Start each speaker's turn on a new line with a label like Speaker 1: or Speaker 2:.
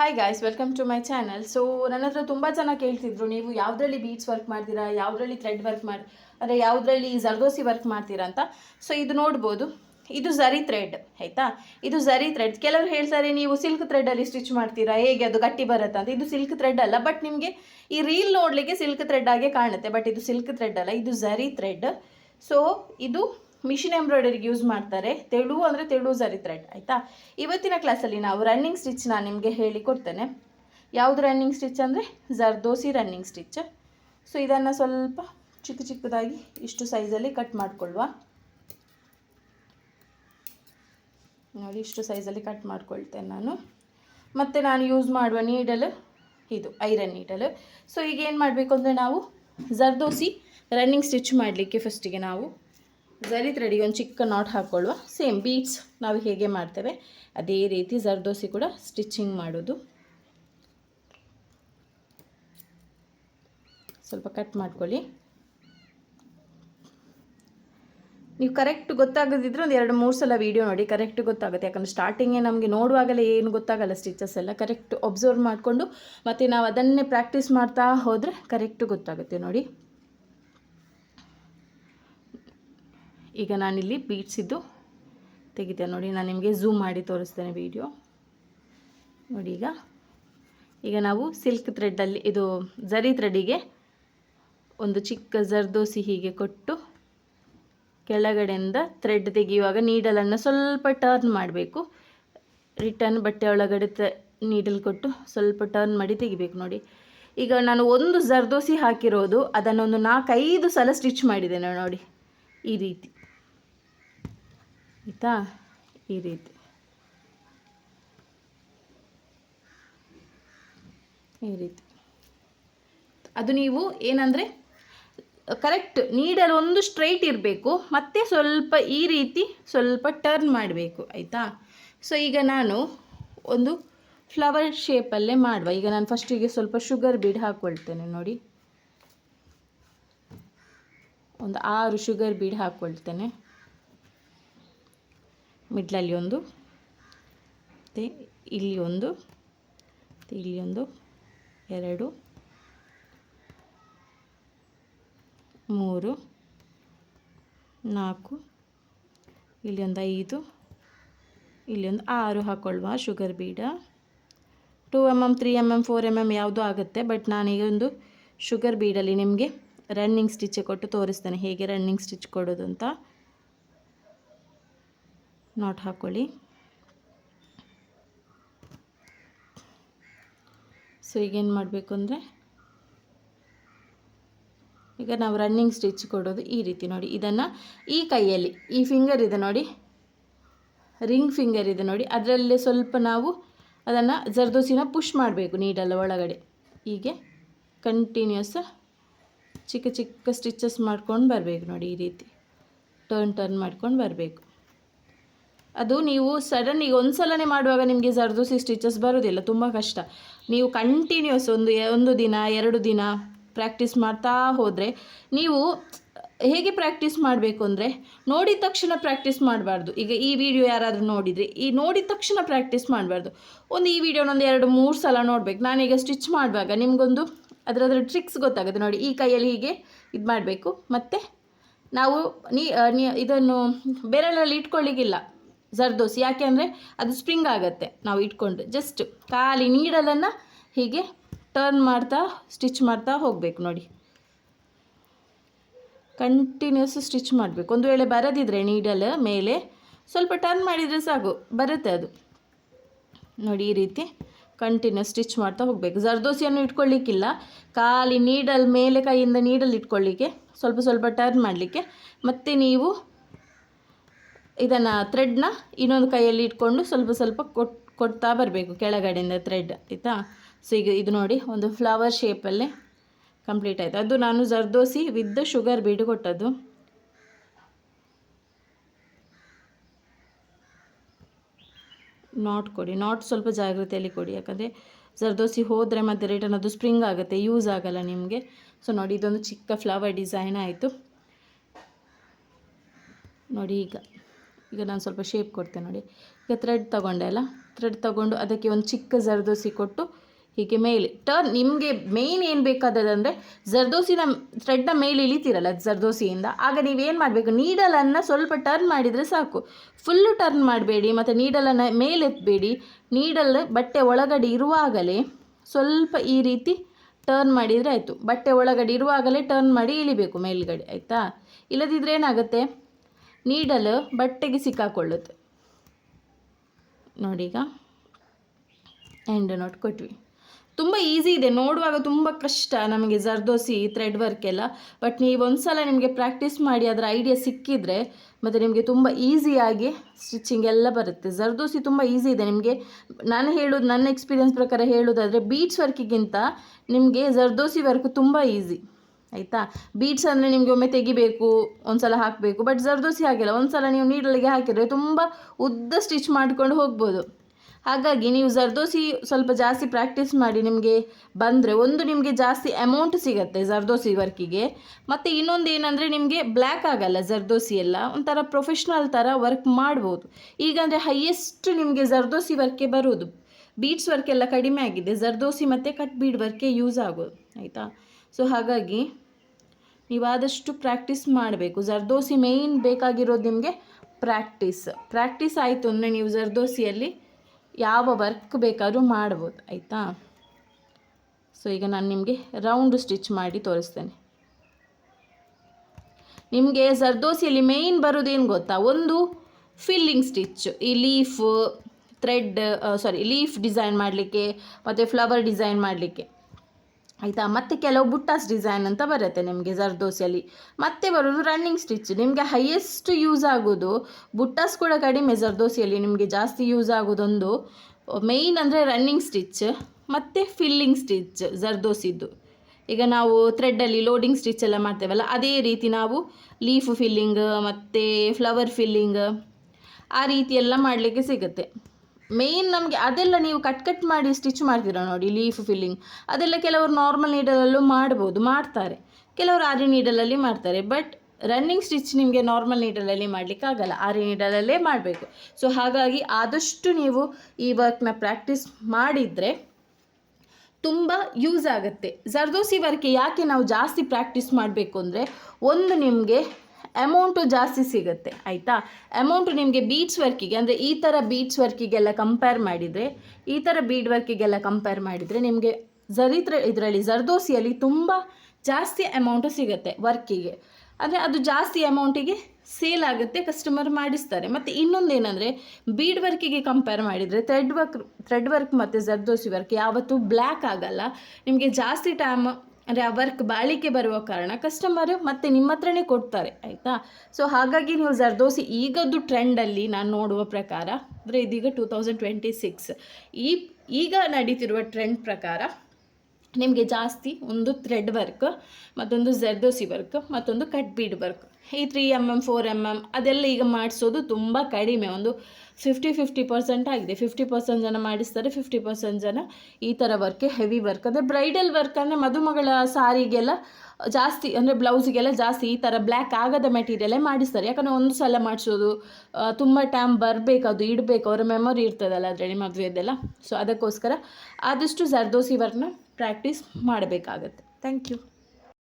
Speaker 1: Hi guys welcome to my channel so ನನ್ನ ಹತ್ರ ತುಂಬ ಜನ ಕೇಳ್ತಿದ್ರು, ನೀವು ಯಾವುದ್ರಲ್ಲಿ ಬೀಟ್ಸ್ ವರ್ಕ್ ಮಾಡ್ತೀರಾ, ಯಾವುದ್ರಲ್ಲಿ ಥ್ರೆಡ್ ವರ್ಕ್ ಮಾಡಿ, ಅಂದರೆ ಯಾವುದ್ರಲ್ಲಿ ಜರ್ದೋಸಿ ವರ್ಕ್ ಮಾಡ್ತೀರಾ ಅಂತ. ಸೊ ಇದು ನೋಡ್ಬೋದು. ಇದು ಝರಿ ಥ್ರೆಡ್ ಆಯಿತಾ? ಇದು ಝರಿ ಥ್ರೆಡ್ ಕೆಲವರು ಹೇಳ್ತಾರೆ, ನೀವು ಸಿಲ್ಕ್ ಥ್ರೆಡಲ್ಲಿ ಸ್ಟಿಚ್ ಮಾಡ್ತೀರಾ, ಹೇಗೆ ಅದು ಗಟ್ಟಿ ಬರುತ್ತೆ ಅಂತ. ಇದು ಸಿಲ್ಕ್ ಥ್ರೆಡ್ ಅಲ್ಲ ಬಟ್ ನಿಮಗೆ ಈ ರೀಲ್ ನೋಡಲಿಕ್ಕೆ ಸಿಲ್ಕ್ ಥ್ರೆಡ್ ಆಗೇ ಕಾಣುತ್ತೆ. ಬಟ್ ಇದು ಸಿಲ್ಕ್ ಥ್ರೆಡ್ ಅಲ್ಲ, ಇದು ಝರಿ ಥ್ರೆಡ್ ಸೊ ಇದು ಮಿಷಿನ್ ಎಂಬ್ರಾಯ್ಡರಿಗೆ ಯೂಸ್ ಮಾಡ್ತಾರೆ. ತೆಳು ಅಂದರೆ ತೆಳು ಸರಿ ಥ್ರೆಡ್ ಆಯಿತಾ? ಇವತ್ತಿನ ಕ್ಲಾಸಲ್ಲಿ ನಾವು ರನ್ನಿಂಗ್ ಸ್ಟಿಚ್ ನಾನು ನಿಮಗೆ ಹೇಳಿ ಕೊಡ್ತೇನೆ. ಯಾವುದು ರನ್ನಿಂಗ್ ಸ್ಟಿಚ್ ಅಂದರೆ? ಜರ್ದೋಸಿ ರನ್ನಿಂಗ್ ಸ್ಟಿಚ್ ಸೊ ಇದನ್ನು ಸ್ವಲ್ಪ ಚಿಕ್ಕ ಚಿಕ್ಕದಾಗಿ ಇಷ್ಟು ಸೈಜಲ್ಲಿ ಕಟ್ ಮಾಡಿಕೊಳ್ಳುವ. ನೋಡಿ, ಇಷ್ಟು ಸೈಜಲ್ಲಿ ಕಟ್ ಮಾಡ್ಕೊಳ್ತೇನೆ ನಾನು. ಮತ್ತು ನಾನು ಯೂಸ್ ಮಾಡುವ ನೀಡಲು ಇದು ಐರನ್ ನೀಡಲು ಸೊ ಈಗ ಏನು ಮಾಡಬೇಕು ಅಂದರೆ ನಾವು ಜರ್ದೋಸಿ ರನ್ನಿಂಗ್ ಸ್ಟಿಚ್ ಮಾಡಲಿಕ್ಕೆ ಫಸ್ಟಿಗೆ ನಾವು ಝರಿ ರೆಡಿ ಒಂದು ಚಿಕ್ಕ ನಾಟ್ ಹಾಕ್ಕೊಳ್ಳುವ ಸೇಮ್ ಬೀಟ್ಸ್ ನಾವು ಹೇಗೆ ಮಾಡ್ತೇವೆ, ಅದೇ ರೀತಿ ಜರ್ದೋಸಿ ಕೂಡ ಸ್ಟಿಚಿಂಗ್ ಮಾಡೋದು. ಸ್ವಲ್ಪ ಕಟ್ ಮಾಡ್ಕೊಳ್ಳಿ. ನೀವು ಕರೆಕ್ಟ್ ಗೊತ್ತಾಗದಿದ್ರೆ ಒಂದು ಎರಡು ಮೂರು ಸಲ ವೀಡಿಯೋ ನೋಡಿ ಕರೆಕ್ಟ್ ಗೊತ್ತಾಗುತ್ತೆ. ಯಾಕಂದರೆ ಸ್ಟಾರ್ಟಿಂಗೇ ನಮಗೆ ನೋಡುವಾಗಲೇ ಏನು ಗೊತ್ತಾಗಲ್ಲ ಸ್ಟಿಚಸ್ ಎಲ್ಲ. ಕರೆಕ್ಟ್ ಒಬ್ಸರ್ವ್ ಮಾಡಿಕೊಂಡು, ಮತ್ತು ನಾವು ಅದನ್ನೇ ಪ್ರಾಕ್ಟೀಸ್ ಮಾಡ್ತಾ ಹೋದರೆ ಕರೆಕ್ಟ್ ಗೊತ್ತಾಗುತ್ತೆ ನೋಡಿ. ಈಗ ನಾನಿಲ್ಲಿ ಬೀಟ್ಸಿದ್ದು ತೆಗಿತೇನೆ. ನೋಡಿ, ನಾನು ನಿಮಗೆ ಝೂಮ್ ಮಾಡಿ ತೋರಿಸ್ತೇನೆ ವಿಡಿಯೋ ನೋಡಿ ಈಗ. ಈಗ ನಾವು ಸಿಲ್ಕ್ ಥ್ರೆಡ್ಡಲ್ಲಿ ಇದು ಝರಿ ಥ್ರೆಡಿಗೆ ಒಂದು ಚಿಕ್ಕ ಜರ್ದೋಸಿ ಹೀಗೆ ಕೊಟ್ಟು ಕೆಳಗಡೆಯಿಂದ ಥ್ರೆಡ್ ತೆಗೆಯುವಾಗ ನೀಡಲನ್ನು ಸ್ವಲ್ಪ ಟರ್ನ್ ಮಾಡಬೇಕು. ರಿಟರ್ನ್ ಬಟ್ಟೆ ಒಳಗಡೆ ತ ನೀಡಲ್ ಕೊಟ್ಟು ಸ್ವಲ್ಪ ಟರ್ನ್ ಮಾಡಿ ತೆಗಿಬೇಕು ನೋಡಿ. ಈಗ ನಾನು ಒಂದು ಜರ್ದೋಸಿ ಹಾಕಿರೋದು, ಅದನ್ನೊಂದು ನಾಲ್ಕೈದು ಸಲ ಸ್ಟಿಚ್ ಮಾಡಿದ್ದೇನೆ ನೋಡಿ. ಈ ರೀತಿ. ಆಯಿತಾ? ಈ ರೀತಿ. ಈ ರೀತಿ. ಅದು ನೀವು ಏನಂದರೆ ಕರೆಕ್ಟ್ ನೀಡಲ್ ಒಂದು ಸ್ಟ್ರೈಟ್ ಇರಬೇಕು, ಮತ್ತು ಸ್ವಲ್ಪ ಈ ರೀತಿ ಸ್ವಲ್ಪ ಟರ್ನ್ ಮಾಡಬೇಕು, ಆಯಿತಾ? ಸೊ ಈಗ ನಾನು ಒಂದು ಫ್ಲವರ್ ಶೇಪಲ್ಲೇ ಮಾಡುವ. ಈಗ ನಾನು ಫಸ್ಟಿಗೆ ಸ್ವಲ್ಪ ಶುಗರ್ ಬೀಡ್ ಹಾಕ್ಕೊಳ್ತೇನೆ ನೋಡಿ. ಒಂದು ಆರು ಶುಗರ್ ಬೀಡ್ ಹಾಕ್ಕೊಳ್ತೇನೆ ಮಿಡ್ಲಲ್ಲಿ ಒಂದು ಮತ್ತು ಇಲ್ಲಿ ಒಂದು ಮತ್ತು ಇಲ್ಲಿ ಒಂದು, ಎರಡು, ಮೂರು, ನಾಲ್ಕು, ಇಲ್ಲಿ ಒಂದು ಐದು, ಇಲ್ಲಿ ಒಂದು ಆರು ಹಾಕ್ಕೊಳ್ವಾ sugar bead. Two M M, three M M, four M M ಯಾವುದೂ ಆಗುತ್ತೆ, ಬಟ್ ನಾನೀಗ ಒಂದು ಶುಗರ್ ಬೀಡಲ್ಲಿ ನಿಮಗೆ ರನ್ನಿಂಗ್ ಸ್ಟಿಚ್ ಕೊಟ್ಟು ತೋರಿಸ್ತೇನೆ, ಹೇಗೆ ರನ್ನಿಂಗ್ ಸ್ಟಿಚ್ ಕೊಡೋದು ಅಂತ. ನಾಟ್ ಹಾಕ್ಕೊಳ್ಳಿ ಸೊ ಈಗೇನು ಮಾಡಬೇಕು ಅಂದರೆ, ಈಗ ನಾವು ರನ್ನಿಂಗ್ ಸ್ಟಿಚ್ ಕೊಡೋದು ಈ ರೀತಿ ನೋಡಿ. ಇದನ್ನು ಈ ಕೈಯಲ್ಲಿ, ಈ ಫಿಂಗರ್ ಇದೆ ನೋಡಿ. ರಿಂಗ್ ಫಿಂಗರ್ ಇದೆ ನೋಡಿ. ಅದರಲ್ಲೇ ಸ್ವಲ್ಪ ನಾವು ಅದನ್ನು ಜರ್ದೋಸಿನ ಪುಷ್ ಮಾಡಬೇಕು ನೀಡಲ್ಲ ಒಳಗಡೆ. ಹೀಗೆ ಕಂಟಿನ್ಯೂಸ್ ಚಿಕ್ಕ ಚಿಕ್ಕ ಸ್ಟಿಚಸ್ ಮಾಡ್ಕೊಂಡು ಬರಬೇಕು ನೋಡಿ ಈ ರೀತಿ. ಟರ್ನ್ ಟರ್ನ್ ಮಾಡ್ಕೊಂಡು ಬರಬೇಕು. ಅದು ನೀವು ಸಡನ್ ಈಗ ಒಂದು ಸಲನೇ ಮಾಡುವಾಗ ನಿಮಗೆ ಜರ್ದೋಸಿ ಸ್ಟಿಚಸ್ ಬರೋದಿಲ್ಲ, ತುಂಬ ಕಷ್ಟ. ನೀವು ಕಂಟಿನ್ಯೂಸ್ ಒಂದು ಒಂದು ದಿನ, ಎರಡು ದಿನ ಪ್ರಾಕ್ಟೀಸ್ ಮಾಡ್ತಾ ಹೋದರೆ ನೀವು ಹೇಗೆ ಪ್ರಾಕ್ಟೀಸ್ ಮಾಡಬೇಕು ಅಂದರೆ ನೋಡಿದ ತಕ್ಷಣ ಪ್ರಾಕ್ಟೀಸ್ ಮಾಡಬಾರ್ದು. ಈಗ ಈ ವಿಡಿಯೋ ಯಾರಾದರೂ ನೋಡಿದರೆ ಈ ನೋಡಿದ ತಕ್ಷಣ ಪ್ರಾಕ್ಟೀಸ್ ಮಾಡಬಾರ್ದು. ಒಂದು ಈ ವಿಡಿಯೋನೊಂದು ಎರಡು, ಮೂರು ಸಲ ನೋಡಬೇಕು. ನಾನೀಗ ಸ್ಟಿಚ್ ಮಾಡುವಾಗ ನಿಮಗೊಂದು ಅದರದ್ರ ಟ್ರಿಕ್ಸ್ ಗೊತ್ತಾಗುತ್ತೆ ನೋಡಿ, ಈ ಕೈಯಲ್ಲಿ ಹೀಗೆ ಇದು ಮಾಡಬೇಕು. ಮತ್ತು ನಾವು ನೀ, ಇದನ್ನು ಬೆರಳಲ್ಲಿ ಇಟ್ಕೊಳ್ಳಿಕ್ಕಿಲ್ಲ. ಜರ್ದೋಸಿ. ಯಾಕೆ ಅಂದರೆ ಅದು ಸ್ಪ್ರಿಂಗ್ ಆಗುತ್ತೆ ನಾವು ಇಟ್ಕೊಂಡು. ಜಸ್ಟ್ ಖಾಲಿ ನೀಡಲನ್ನು ಹೀಗೆ ಟರ್ನ್ ಮಾಡ್ತಾ ಸ್ಟಿಚ್ ಮಾಡ್ತಾ ಹೋಗಬೇಕು ನೋಡಿ. ಕಂಟಿನ್ಯೂಸ್ ಸ್ಟಿಚ್ ಮಾಡಬೇಕು. ಒಂದು ವೇಳೆ ಬರದಿದ್ದರೆ ನೀಡಲ್ ಮೇಲೆ ಸ್ವಲ್ಪ ಟರ್ನ್ ಮಾಡಿದರೆ ಸಾಕು. ಬರುತ್ತೆ ಅದು. ನೋಡಿ ಈ ರೀತಿ ಕಂಟಿನ್ಯೂಸ್ ಸ್ಟಿಚ್ ಮಾಡ್ತಾ ಹೋಗಬೇಕು. ಜರ್ದೋಸಿಯನ್ನು ಇಟ್ಕೊಳ್ಳಿಕ್ಕಿಲ್ಲ. ಖಾಲಿ ನೀಡಲ್ ಮೇಲೆ ಕೈಯಿಂದ ನೀಡಲ್ ಇಟ್ಕೊಳ್ಳಿಕ್ಕೆ ಸ್ವಲ್ಪ ಸ್ವಲ್ಪ ಟರ್ನ್ ಮಾಡಲಿಕ್ಕೆ. ಮತ್ತು ನೀವು ಇದನ್ನು ಥ್ರೆಡ್ನ ಇನ್ನೊಂದು ಕೈಯಲ್ಲಿ ಇಟ್ಕೊಂಡು ಸ್ವಲ್ಪ ಸ್ವಲ್ಪ ಕೊಟ್, ಕೊಡ್ತಾ ಬರಬೇಕು ಕೆಳಗಡೆಯಿಂದ ಥ್ರೆಡ್ ಆಯಿತಾ? ಸೊ ಈಗ ಇದು ನೋಡಿ, ಒಂದು ಫ್ಲವರ್ ಶೇಪಲ್ಲೇ ಕಂಪ್ಲೀಟ್ ಆಯಿತು. ಅದು ನಾನು ಜರ್ದೋಸಿ ವಿತ್ ಶುಗರ್ ಬೀಡು ಕೊಟ್ಟದ್ದು. ನಾಟ್ ಕೊಡಿ. ನಾಟ್ ಸ್ವಲ್ಪ ಜಾಗ್ರತೆಯಲ್ಲಿ ಕೊಡಿ. ಯಾಕಂದರೆ ಜರ್ದೋಸಿ ಹೋದರೆ ಮತ್ತೆ ರಿಟರ್ನ್ ಅದು ಸ್ಪ್ರಿಂಗ್ ಆಗುತ್ತೆ ಯೂಸ್ ಆಗಲ್ಲ ನಿಮಗೆ. ಸೊ ನೋಡಿ, ಇದೊಂದು ಚಿಕ್ಕ ಫ್ಲವರ್ ಡಿಸೈನ್ ಆಯಿತು. ನೋಡಿ ಈಗ. ಈಗ ನಾನು ಸ್ವಲ್ಪ ಶೇಪ್ ಕೊಡ್ತೇನೆ ನೋಡಿ. ಈಗ ಥ್ರೆಡ್ ತಗೊಂಡೆ ಅಲ್ಲ? ಥ್ರೆಡ್ ತಗೊಂಡು ಅದಕ್ಕೆ ಒಂದು ಚಿಕ್ಕ ಜರ್ದೋಸಿ ಕೊಟ್ಟು ಹೀಗೆ ಮೇಲೆ ಟರ್ನ್ ನಿಮಗೆ ಮೇಯ್ನ್ ಏನು ಬೇಕಾದದಂದರೆ ಜರ್ದೋಸಿನ ಥ್ರೆಡ್ನ ಮೇಲೆ ಇಳಿತೀರಲ್ಲ ಜರ್ದೋಸಿಯಿಂದ, ಆಗ ನೀವೇನು ಮಾಡಬೇಕು? ನೀಡಲನ್ನು ಸ್ವಲ್ಪ ಟರ್ನ್ ಮಾಡಿದರೆ ಸಾಕು. ಫುಲ್ಲು ಟರ್ನ್ ಮಾಡಬೇಡಿ, ಮತ್ತು ನೀಡಲನ್ನು ಮೇಲೆತ್ತಬೇಡಿ ನೀಡಲ್ ಬಟ್ಟೆ ಒಳಗಡೆ ಇರುವಾಗಲೇ ಸ್ವಲ್ಪ ಈ ರೀತಿ ಟರ್ನ್ ಮಾಡಿದರೆ ಆಯಿತು. ಬಟ್ಟೆ ಒಳಗಡೆ ಇರುವಾಗಲೇ ಟರ್ನ್ ಮಾಡಿ ಇಳಿಬೇಕು ಮೇಲ್ಗಡೆ, ಆಯಿತಾ? ಇಲ್ಲದಿದ್ದರೆ ಏನಾಗುತ್ತೆ? ನೀಡಲ್ ಬಟ್ಟೆಗೆ ಸಿಕ್ಕಾಕೊಳ್ಳುತ್ತೆ. ನೋಡಿ ಈಗ ಎಂಡ್ ನೋಟ್ ಕೊಟ್ವಿ. ತುಂಬ ಈಸಿ ಇದೆ. ನೋಡುವಾಗ ತುಂಬ ಕಷ್ಟ ನಮಗೆ ಜರ್ದೋಸಿ ಥ್ರೆಡ್ ವರ್ಕ್ ಎಲ್ಲ. ಬಟ್ ನೀವು ಒಂದ್ಸಲ ನಿಮಗೆ ಪ್ರಾಕ್ಟೀಸ್ ಮಾಡಿ ಅದರ ಐಡಿಯಾ ಸಿಕ್ಕಿದರೆ ಮತ್ತು ನಿಮಗೆ ತುಂಬ ಈಸಿಯಾಗಿ ಸ್ಟಿಚಿಂಗ್ ಎಲ್ಲ ಬರುತ್ತೆ. ಜರ್ದೋಸಿ ತುಂಬ ಈಸಿ ಇದೆ. ನಿಮಗೆ ನಾನು ಹೇಳೋದು ನನ್ನ ಎಕ್ಸ್ಪೀರಿಯನ್ಸ್ ಪ್ರಕಾರ ಹೇಳೋದಾದರೆ ಬೀಚ್ ವರ್ಕಿಗಿಂತ ನಿಮಗೆ ಜರ್ದೋಸಿ ವರ್ಕ್ ತುಂಬ ಈಸಿ ಆಯಿತಾ? ಬೀಟ್ಸ್ ಅಂದರೆ ನಿಮಗೆ ಒಮ್ಮೆ ತೆಗಿಬೇಕು, ಒಂದ್ಸಲ ಹಾಕಬೇಕು. ಬಟ್ ಜರ್ದೋಸಿ ಹಾಗಿಲ್ಲ, ಒಂದ್ಸಲ ನೀವು ನೀಡಲಿಗೆ ಹಾಕಿದರೆ ತುಂಬ ಉದ್ದ ಸ್ಟಿಚ್ ಮಾಡ್ಕೊಂಡು ಹೋಗ್ಬೋದು. ಹಾಗಾಗಿ ನೀವು ಜರ್ದೋಸಿ ಸ್ವಲ್ಪ ಜಾಸ್ತಿ ಪ್ರಾಕ್ಟೀಸ್ ಮಾಡಿ ನಿಮಗೆ ಬಂದರೆ ಒಂದು ನಿಮಗೆ ಜಾಸ್ತಿ ಅಮೌಂಟ್ ಸಿಗುತ್ತೆ ಜರ್ದೋಸಿ ವರ್ಕಿಗೆ ಮತ್ತು ಇನ್ನೊಂದು ಏನಂದರೆ ನಿಮಗೆ ಬ್ಲ್ಯಾಕ್ ಆಗಲ್ಲ ಜರ್ದೋಸಿ ಎಲ್ಲ, ಒಂಥರ ಪ್ರೊಫೆಷ್ನಲ್ ಥರ ವರ್ಕ್ ಮಾಡ್ಬೋದು. ಈಗ ಅಂದರೆ ಹೈಯೆಸ್ಟ್ ನಿಮಗೆ ಜರ್ದೋಸಿ ವರ್ಕೆ ಬರೋದು. ಬೀಡ್ಸ್ ವರ್ಕೆಲ್ಲ ಕಡಿಮೆ ಆಗಿದೆ, ಜರ್ದೋಸಿ ಮತ್ತು ಕಟ್ ಬೀಡ್ ವರ್ಕೆ ಯೂಸ್ ಆಗೋದು, ಆಯಿತಾ? ಸೊ ಹಾಗಾಗಿ ನೀವು ಆದಷ್ಟು ಪ್ರಾಕ್ಟೀಸ್ ಮಾಡಬೇಕು. ಜರ್ದೋಸಿ ಮೇಯ್ನ್ ಬೇಕಾಗಿರೋದು ನಿಮಗೆ ಪ್ರಾಕ್ಟೀಸ್ ಪ್ರಾಕ್ಟೀಸ್ ಆಯಿತು ಅಂದರೆ ನೀವು ಜರ್ದೋಸಿಯಲ್ಲಿ ಯಾವ ವರ್ಕ್ ಬೇಕಾದರೂ ಮಾಡ್ಬೋದು, ಆಯಿತಾ? ಸೊ ಈಗ ನಾನು ನಿಮಗೆ ರೌಂಡ್ ಸ್ಟಿಚ್ ಮಾಡಿ ತೋರಿಸ್ತೇನೆ. ನಿಮಗೆ ಜರ್ದೋಸಿಯಲ್ಲಿ ಮೇಯ್ನ್ ಬರೋದೇನು ಗೊತ್ತಾ? ಒಂದು ಫಿಲ್ಲಿಂಗ್ ಸ್ಟಿಚ್ ಈ leaf thread sorry leaf design ಮಾಡಲಿಕ್ಕೆ, ಮತ್ತು ಫ್ಲವರ್ ಡಿಸೈನ್ ಮಾಡಲಿಕ್ಕೆ. ಆಯಿತಾ? ಮತ್ತು ಕೆಲವು ಬುಟ್ಟಾಸ್ ಡಿಸೈನ್ ಅಂತ ಬರುತ್ತೆ ನಿಮಗೆ ಜರ್ದೋಸಿಯಲ್ಲಿ ಮತ್ತೆ ಬರೋದು ರನ್ನಿಂಗ್ ಸ್ಟಿಚ್ ನಿಮಗೆ ಹೈಯೆಸ್ಟ್ ಯೂಸ್ ಆಗೋದು ಬುಟ್ಟಾಸ್ ಕೂಡ ಕಡಿಮೆ ಜರ್ದೋಸಿಯಲ್ಲಿ ನಿಮಗೆ ಜಾಸ್ತಿ ಯೂಸ್ ಆಗೋದೊಂದು. ಮೇಯ್ನ್ ಅಂದರೆ ರನ್ನಿಂಗ್ ಸ್ಟಿಚ್ ಮತ್ತು ಫಿಲ್ಲಿಂಗ್ ಸ್ಟಿಚ್ ಜರ್ದೋಸಿದ್ದು ಈಗ ನಾವು ಥ್ರೆಡ್ಡಲ್ಲಿ ಲೋಡಿಂಗ್ ಸ್ಟಿಚ್ ಎಲ್ಲ ಮಾಡ್ತೇವಲ್ಲ, ಅದೇ ರೀತಿ ನಾವು ಲೀಫ್ ಫಿಲ್ಲಿಂಗ್ ಮತ್ತು ಫ್ಲವರ್ ಫಿಲ್ಲಿಂಗ್ ಆ ರೀತಿ ಎಲ್ಲ ಮಾಡಲಿಕ್ಕೆ ಸಿಗುತ್ತೆ. ಮೇಯ್ನ್ ನಮಗೆ ಅದೆಲ್ಲ ನೀವು ಕಟ್ ಕಟ್ ಮಾಡಿ ಸ್ಟಿಚ್ ಮಾಡ್ತೀರ ನೋಡಿ ಲೀಫ್ ಫಿಲ್ಲಿಂಗ್ ಅದೆಲ್ಲ ಕೆಲವರು ನಾರ್ಮಲ್ ನೀಡಲಲ್ಲೂ ಮಾಡ್ಬೋದು, ಮಾಡ್ತಾರೆ. ಕೆಲವರು ಆರಿ ನೀಡಲಲ್ಲಿ ಮಾಡ್ತಾರೆ ಬಟ್ ರನ್ನಿಂಗ್ ಸ್ಟಿಚ್ ನಿಮಗೆ ನಾರ್ಮಲ್ ನೀಡಲಲ್ಲಿ ಮಾಡಲಿಕ್ಕಾಗಲ್ಲ ಆರಿ ನೀಡಲಲ್ಲೇ ಮಾಡಬೇಕು. ಸೊ ಹಾಗಾಗಿ ಆದಷ್ಟು ನೀವು ಈ ವರ್ಕ್ನ ಪ್ರಾಕ್ಟೀಸ್ ಮಾಡಿದರೆ ತುಂಬ ಯೂಸ್ ಆಗುತ್ತೆ. ಜರ್ದೋಸಿ ವರ್ಕ್ ಯಾಕೆ ನಾವು ಜಾಸ್ತಿ ಪ್ರಾಕ್ಟೀಸ್ ಮಾಡಬೇಕು ಅಂದರೆ, ಒಂದು ನಿಮಗೆ ಅಮೌಂಟು ಜಾಸ್ತಿ ಸಿಗುತ್ತೆ, ಆಯಿತಾ? ಅಮೌಂಟು ನಿಮಗೆ ಬೀಡ್ಸ್ ವರ್ಕಿಗೆ ಅಂದರೆ ಈ ಥರ ಬೀಡ್ಸ್ ವರ್ಕಿಗೆಲ್ಲ ಕಂಪೇರ್ ಮಾಡಿದರೆ, ಈ ಥರ ಬೀಡ್ ವರ್ಕಿಗೆಲ್ಲ ಕಂಪೇರ್ ಮಾಡಿದರೆ ನಿಮಗೆ ಜರಿತ್ರ, ಇದರಲ್ಲಿ ಜರ್ದೋಸಿಯಲ್ಲಿ ತುಂಬ ಜಾಸ್ತಿ ಅಮೌಂಟು ಸಿಗುತ್ತೆ ವರ್ಕಿಗೆ ಅಂದರೆ ಅದು ಜಾಸ್ತಿ ಅಮೌಂಟಿಗೆ ಸೇಲ್ ಆಗುತ್ತೆ ಕಸ್ಟಮರ್ ಮಾಡಿಸ್ತಾರೆ. ಮತ್ತು ಇನ್ನೊಂದು ಏನಂದರೆ ಬೀಡ್ ವರ್ಕಿಗೆ ಕಂಪೇರ್ ಮಾಡಿದರೆ ಥ್ರೆಡ್ ವರ್ಕ್ ಥ್ರೆಡ್ ವರ್ಕ್ ಮತ್ತು ಜರ್ದೋಸಿ ವರ್ಕ್ ಯಾವತ್ತೂ ಬ್ಲ್ಯಾಕ್ ಆಗಲ್ಲ. ನಿಮಗೆ ಜಾಸ್ತಿ ಟೈಮ್ ಅಂದರೆ ಆ ವರ್ಕ್ ಬಾಳಿಕೆ ಬರುವ ಕಾರಣ ಕಸ್ಟಮರು ಮತ್ತೆ ನಿಮ್ಮ ಹತ್ರನೇ ಕೊಡ್ತಾರೆ, ಆಯಿತಾ? ಸೊ ಹಾಗಾಗಿ ನೀವು ಜರ್ದೋಸಿ ಈಗದ್ದು ಟ್ರೆಂಡಲ್ಲಿ ನಾನು ನೋಡುವ ಪ್ರಕಾರ, ಅಂದರೆ ಇದೀಗ ಟೂ ತೌಸಂಡ್ ಟ್ವೆಂಟಿ ಸಿಕ್ಸ್ ಈ, ಈಗ ನಡೀತಿರುವ ಟ್ರೆಂಡ್ ಪ್ರಕಾರ ನಿಮಗೆ ಜಾಸ್ತಿ ಒಂದು ಥ್ರೆಡ್ ವರ್ಕ್ ಮತ್ತೊಂದು ಜರ್ದೋಸಿ ವರ್ಕ್ ಮತ್ತೊಂದು ಕಟ್ ಬೀಡ್ ವರ್ಕ್ ಈ three M M four M M ಅದೆಲ್ಲ ಈಗ ಮಾಡಿಸೋದು ತುಂಬ ಕಡಿಮೆ, ಒಂದು ಫಿಫ್ಟಿ ಫಿಫ್ಟಿ ಪರ್ಸೆಂಟ್ ಆಗಿದೆ. ಫಿಫ್ಟಿ ಪರ್ಸೆಂಟ್ ಜನ ಮಾಡಿಸ್ತಾರೆ ಫಿಫ್ಟಿ ಪರ್ಸೆಂಟ್ ಜನ ಈ ಥರ ವರ್ಕೆ ಹೆವಿ ವರ್ಕ್ ಅಂದರೆ ಬ್ರೈಡಲ್ ವರ್ಕ್ ಅಂದರೆ ಮದುಮಗಳ ಸಾರಿಗೆಲ್ಲ ಜಾಸ್ತಿ, ಅಂದರೆ ಬ್ಲೌಸಿಗೆಲ್ಲ ಜಾಸ್ತಿ ಈ ಥರ ಬ್ಲ್ಯಾಕ್ ಆಗದ ಮೆಟೀರಿಯಲೇ ಮಾಡಿಸ್ತಾರೆ. ಯಾಕಂದರೆ ಒಂದು ಸಲ ಮಾಡಿಸೋದು ತುಂಬ ಟೈಮ್ ಬರಬೇಕು, ಅದು ಇಡಬೇಕು, ಅವರ ಮೆಮೊರಿ ಇರ್ತದಲ್ಲ ಅದರಲ್ಲಿ ಮದುವೆದೆಲ್ಲ. ಸೊ ಅದಕ್ಕೋಸ್ಕರ ಆದಷ್ಟು ಜರ್ದೋಸಿ ವರ್ಕ್ನ ಪ್ರಾಕ್ಟೀಸ್ ಮಾಡಬೇಕಾಗತ್ತೆ. Thank you.